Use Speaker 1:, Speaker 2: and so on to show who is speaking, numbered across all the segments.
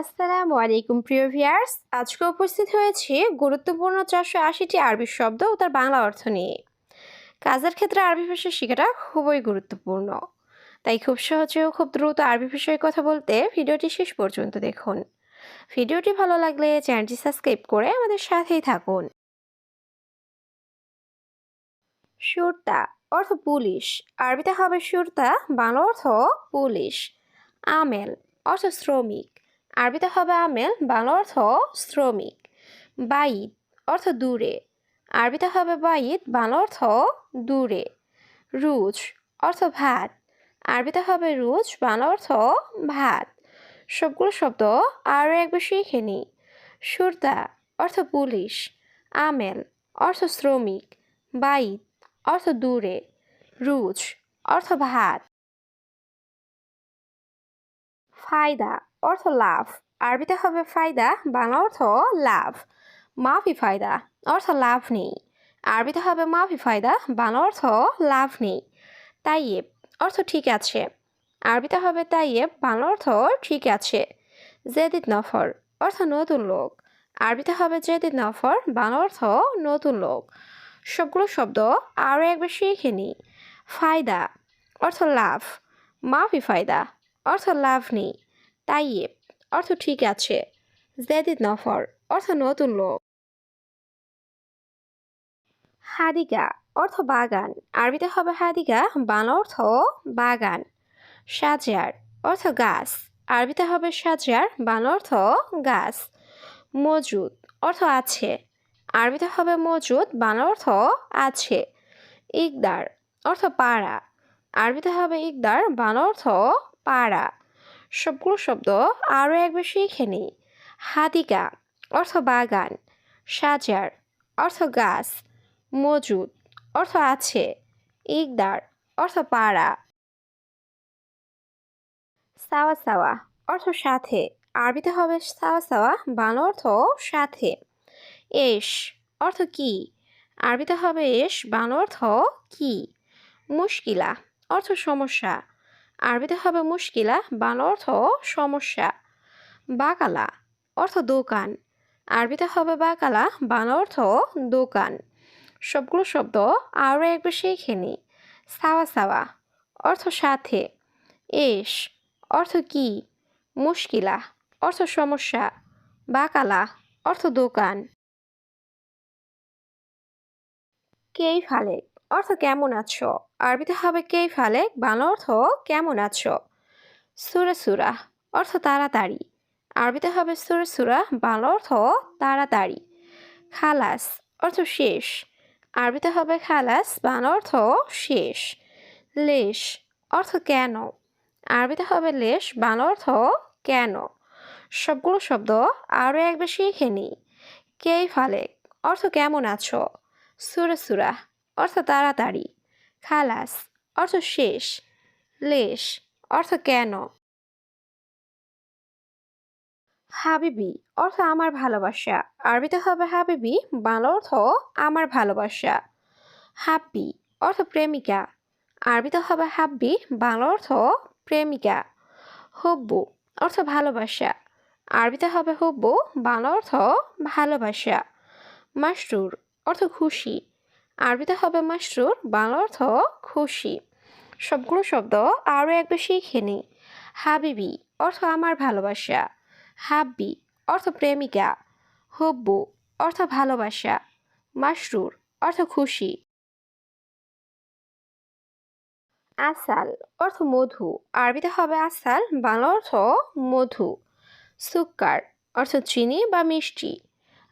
Speaker 1: আসসালামু আলাইকুম, প্রিয় ভিয়ার্স আজকে উপস্থিত হয়েছি গুরুত্বপূর্ণ চারশো আশিটি আরবি শব্দ ও তার বাংলা অর্থ নিয়ে। কাজের ক্ষেত্রে আরবি ভাষা শেখাটা খুবই গুরুত্বপূর্ণ। তাই খুব সহজে ও খুব দ্রুত আরবি ভাষায় কথা বলতে ভিডিওটি শেষ পর্যন্ত দেখুন। ভিডিওটি ভালো লাগলে চ্যানেলটি সাবস্ক্রাইব করে আমাদের সাথেই থাকুন। সুরতা অর্থ পুলিশ। আরবিতে হবে সুরতা, বাংলা অর্থ পুলিশ। আমেল অর্থ শ্রমিক। আরবিতে হবে আমেল, বাংলা অর্থ শ্রমিক। বাইদ অর্থ দূরে। আরবিতে হবে বাইদ, বাংলা অর্থ দূরে। রুজ অর্থ ভাত। আরবিতে হবে রুজ, বাংলা অর্থ ভাত। সবগুলো শব্দ আরও একবার শিখে নিই। সুরতা অর্থ পুলিশ। আমেল অর্থ শ্রমিক। বাইদ অর্থ দূরে। রুজ অর্থ ভাত। ফায়দা অর্থ লাভ। আরবিতে হবে ফায়দা, বাংলা অর্থ লাভ। মাফি ফায়দা, অর্থ লাভ নেই। আরবিতে হবে মাফি ফায়দা, বাংলা অর্থ লাভ নেই। তাইয়েব, অর্থ ঠিক আছে। আরবিতে হবে তাইয়েব, বাংলা অর্থ ঠিক আছে। জেদিদ নফর, অর্থ নতুন লোক। আরবিতে হবে জেদিদ নফর, বাংলা অর্থ নতুন লোক। সবগুলো শব্দ আরও একবার শিখে নিই ফায়দা, অর্থ লাভ। মাফি ফায়দা, অর্থ লাভ নেই। তাইয়েব অর্থ ঠিক আছে। জেদিদ নফর, অর্থ নতুন লোক। হাদিকা অর্থ বাগান। আরবিতে হবে হাদিকা বাংলা অর্থ বাগান। সাজার, অর্থ গাছ। আরবিতে হবে সাজার, বাংলা অর্থ গাছ। মজুদ, অর্থ আছে। আরবিতে হবে মজুদ, বাংলা অর্থ আছে। ইকদার, অর্থ পাড়া। আরবিতে হবে ইকদার, বাংলা অর্থ পাড়া। সবগুলো শব্দ আরও একবার শিখে নিই। হাদিকা অর্থ বাগান। সাজার, অর্থ গাছ। মজুদ, অর্থ আছে। ইকদার, অর্থ পাড়া। সাওয়া সাওয়া, অর্থ সাথে। আরবিতে হবে সাওয়া সাওয়া, বাংলা অর্থ সাথে। এস, অর্থ কি? আরবিতে হবে এস, বাংলা অর্থ কি? মুশকিলা, অর্থ সমস্যা। আরবিতে হবে মুশকিলা, বাংলা অর্থ সমস্যা। বাকালা অর্থ দোকান। আরবিতে হবে বাকালা, বাংলা অর্থ দোকান। সবগুলো শব্দ আরও একবার শিখে নিই সাওয়া সাওয়া অর্থ সাথে। এস অর্থ কি? মুশকিলা অর্থ সমস্যা। বাকালা অর্থ দোকান। কেই ফালেক অর্থ কেমন আছো? আরবিতে হবে কেই ফালেক বাংলা অর্থ, কেমন আছো? সুরা সুরা, অর্থ তাড়াতাড়ি। আরবিতে হবে সুরা সুরা, বাংলা অর্থ, তাড়াতাড়ি। খালাস, অর্থ শেষ। আরবিতে হবে খালাস, বাংলা অর্থ, শেষ। লেশ, অর্থ, কেন? আরবিতে হবে লেশ, বাংলা অর্থ, কেন? সবগুলো শব্দ আরও একবার শিখে নিই। কেই ফালেক অর্থ, কেমন আছো? সুরা সুরা, অর্থ, তাড়াতাড়ি। খালাস, অর্থ শেষ, লেশ, অর্থ কেন? হাবিবি, অর্থ আমার ভালোবাসা। আরবিতে হবে হাবিবি, বাংলা অর্থ আমার ভালোবাসা। হাব্বি, অর্থ প্রেমিকা। আরবিতে হবে হাব্বি, বাংলা অর্থ প্রেমিকা। হব্বু, অর্থ ভালোবাসা। আরবিতে হবে হব্বু, বাংলা অর্থ ভালোবাসা। মাসরুর অর্থ খুশি। আরবিতে হবে মাসরুর বাংলা অর্থ খুশি। সবগুলো শব্দ আরও একবার শিখে নিই। হাবিবি, অর্থ আমার ভালোবাসা। হাব্বি, অর্থ প্রেমিকা। হব্বু, অর্থ ভালোবাসা। মাসরুর অর্থ খুশি। আসাল, অর্থ মধু। আরবিতে হবে আসাল, বাংলা অর্থ মধু। সুক্কার, অর্থ চিনি বা মিষ্টি।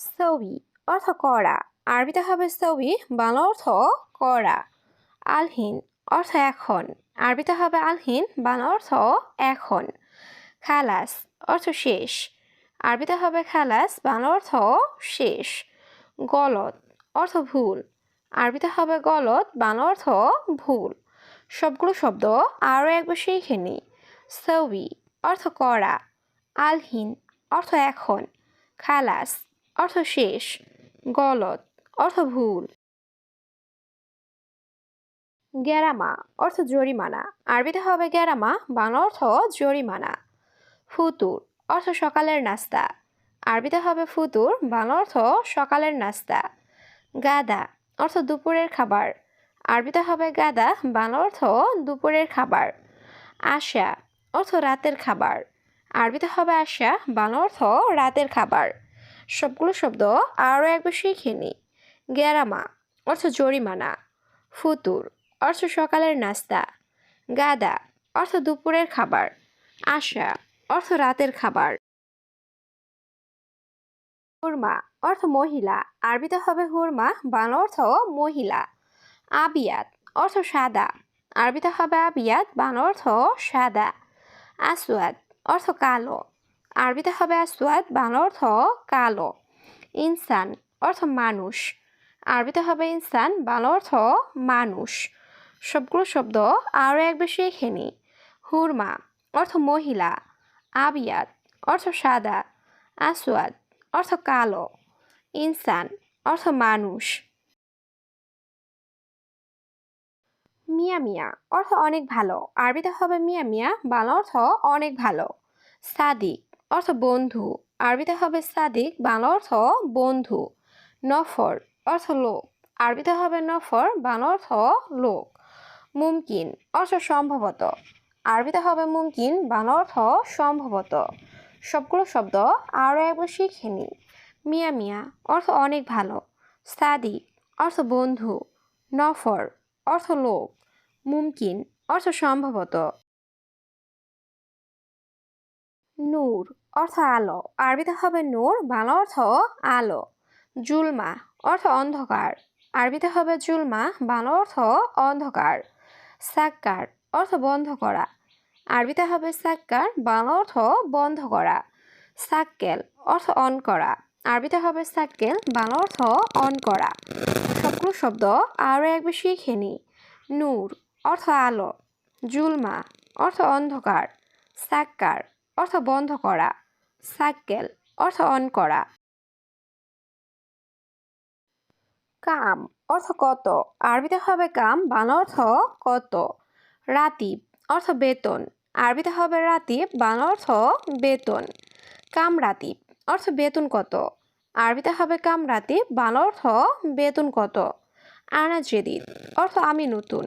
Speaker 1: সবি অর্থ করা আরবিতে হবে সবি বাংলা অর্থ করা আলহিন অর্থ এখন। আরবিতে হবে আলহিন, বাংলা অর্থ এখন। খালাস অর্থ শেষ। আরবিতে হবে খালাস, বাংলা অর্থ শেষ। গলত অর্থ ভুল। আরবিতে হবে গলত বাংলা অর্থ ভুল। সবগুলো শব্দ আরও একবার শিখে নি। সৌবি অর্থ করা আলহীন অর্থ এখন। খালাস অর্থ শেষ গলত অর্থ ভুল। গ্যারামা, অর্থ জরিমানা। আরবিতে হবে গ্যারামা, বাংলা অর্থ জরিমানা। ফুতুর, অর্থ সকালের নাস্তা। আরবিতে হবে ফুতুর, বাংলা অর্থ সকালের নাস্তা। গাদা, অর্থ দুপুরের খাবার। আরবিতে হবে গাদা, বাংলা অর্থ দুপুরের খাবার। আশা, অর্থ রাতের খাবার। আরবিতে হবে আশা, বাংলা অর্থ রাতের খাবার। সবগুলো শব্দ আরও একবার শিখে নি গ্যারামা অর্থ জরিমানা। ফুতুর অর্থ সকালের নাস্তা। গাদা অর্থ দুপুরের খাবার। আশা অর্থ রাতের খাবার। হুরমা অর্থ মহিলা। আরবিতে হবে হুরমা, বাংলা অর্থ মহিলা। আবিয়াত অর্থ সাদা। আরবিতে হবে আবিয়াত, বাংলা অর্থ সাদা। আসওয়াদ অর্থ কালো। আরবিতে হবে আসওয়াদ বাংলা অর্থ কালো। ইনসান অর্থ মানুষ। আরবিতে হবে ইনসান, বাংলা অর্থ মানুষ। সবগুলো শব্দ আরও এক বেশি এখানে। হুরমা অর্থ মহিলা। আবিয়াত অর্থ সাদা। আসওয়াদ অর্থ কালো। ইনসান অর্থ মানুষ। মিয়া মিয়া অর্থ অনেক ভালো। আরবিতে হবে মিয়া মিয়া, বাংলা অর্থ অনেক ভালো। সাদিক অর্থ বন্ধু। আরবিতে হবে সাদিক, বাংলা অর্থ বন্ধু। নফর, অর্থ লোক। আরবিতে হবে নফর, বাংলা অর্থ লোক। মুমকিন, অর্থ সম্ভবত। আরবিতে হবে মুমকিন, বাংলা অর্থ সম্ভবত। সবগুলো শব্দ আরও একবার শিখে নি। মিয়া মিয়া, অর্থ অনেক ভালো। সাদিক, অর্থ বন্ধু। নফর, অর্থ লোক। মুমকিন, অর্থ সম্ভবত। নূর অর্থ আলো। আরবিতে হবে নূর, বাংলা অর্থ আলো। জুলমা, অর্থ অন্ধকার। আরবিতে হবে জুলমা, বাংলা অর্থ অন্ধকার। সাক্কার, অর্থ বন্ধ করা। আরবিতে হবে সাক্কার, বাংলা অর্থ বন্ধ করা। সাক্কেল, অর্থ অন করা। আরবিতে হবে সাক্কেল, বাংলা অর্থ অন করা। সবগুলো শব্দ আরও একবার শিখে নি। নূর, অর্থ আলো। জুলমা, অর্থ অন্ধকার। সাক্কার অর্থ বন্ধ করা। সাক্কেল অর্থ অন করা। কাম, অর্থ কত? আরবিতে হবে কাম, বাংলা অর্থ কত? রাতিব, অর্থ বেতন। আরবিতে হবে রাতিব, বাংলা অর্থ বেতন। কাম রাতিব, অর্থ বেতন কত? আরবিতে হবে কাম রাতিব, বাংলা অর্থ বেতন কত? আনা জেদিদ, অর্থ আমি নতুন।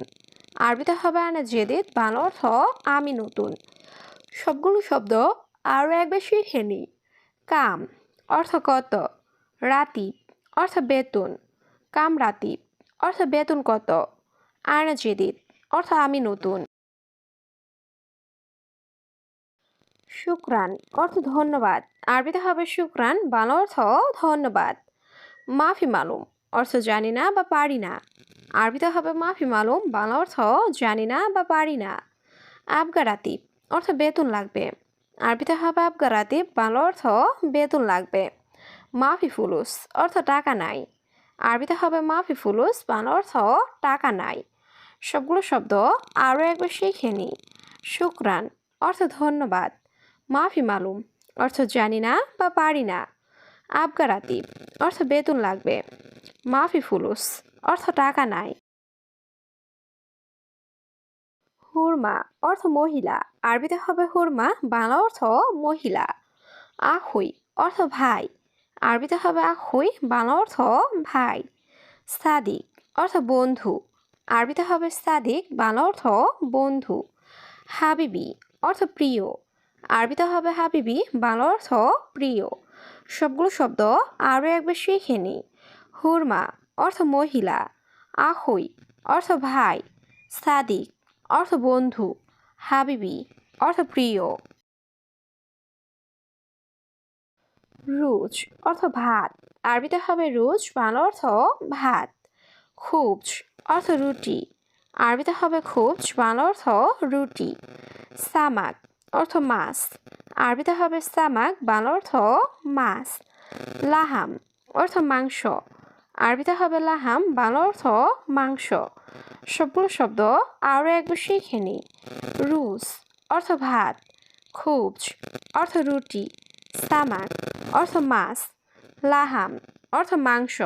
Speaker 1: আরবিতে হবে আনা জেদিদ, বাংলা অর্থ আমি নতুন। সবগুলো শব্দ আরও একবার শিখে নিই কাম, অর্থ কত? রাতি, অর্থ বেতন। কাম রাতিব অর্থ বেতন কত? আয়না জেদিদ অর্থ আমি নতুন। শুক্রান, অর্থ ধন্যবাদ। আরবিতে হবে শুক্রান, বাংলা অর্থ ধন্যবাদ। মাফি মালুম, অর্থ জানি না বা পারি না। আরবিতে হবে মাফি মালুম, বাংলা অর্থ জানি না বা পারি না। আবগারাতিব অর্থ বেতন লাগবে। আরবিতে হবে আবগারাতিব বাংলা অর্থ বেতন লাগবে। মাফি ফুলুস, অর্থ টাকা নাই। আরবিতে হবে মাফি ফুলুস, বাংলা অর্থ টাকা নাই। সবগুলো শব্দ আরও একবার শিখে নিই শুক্রান, অর্থ ধন্যবাদ। মাফি মালুম, অর্থ জানি না বা পারি না। আবগারাতিব অর্থ বেতন লাগবে। মাফি ফুলুস, অর্থ টাকা নাই। হুরমা অর্থ মহিলা। আরবিতে হবে হুরমা, বাংলা অর্থ মহিলা। আহুই অর্থ ভাই। আরবিতে হবে আহুই বাংলা অর্থ ভাই। সাদিক অর্থ বন্ধু। আরবিতে হবে সাদিক, বাংলা অর্থ বন্ধু। হাবিবি অর্থ প্রিয়। আরবিতে হবে হাবিবি, বাংলা অর্থ প্রিয়। সবগুলো শব্দ আরও একবার শিখে নিই। হুরমা অর্থ মহিলা। আহুই অর্থ ভাই। সাদিক অর্থ বন্ধু হাবিবি অর্থ প্রিয় রুজ, অর্থ ভাত। আরবিতে হবে রুজ, বাংলা অর্থ ভাত। খুবজ, অর্থ রুটি। আরবিতে হবে খুবজ, বাংলা অর্থ রুটি। সামাক, অর্থ মাছ। আরবিতে হবে সামাক, বাংলা অর্থ মাছ। লাহাম, অর্থ মাংস। আরবিতে হবে লাহাম, বাংলা অর্থ মাংস। সবগুলো শব্দ আরও একবার শিখে নিই। রুস, অর্থ ভাত। খুবজ, অর্থ রুটি। সামাক অর্থ মাছ। লাহাম, অর্থ মাংস।